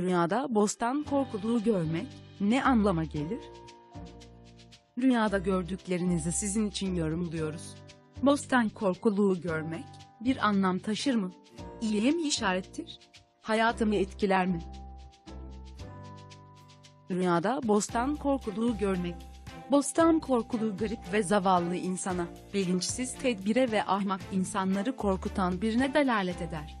Rüyada bostan korkuluğu görmek ne anlama gelir? Rüyada gördüklerinizi sizin için yorumluyoruz. Bostan korkuluğu görmek bir anlam taşır mı? İyiye mi işarettir? Hayatımı etkiler mi? Rüyada bostan korkuluğu görmek. Bostan korkuluğu garip ve zavallı insana, bilinçsiz tedbire ve ahmak insanları korkutan birine delalet eder.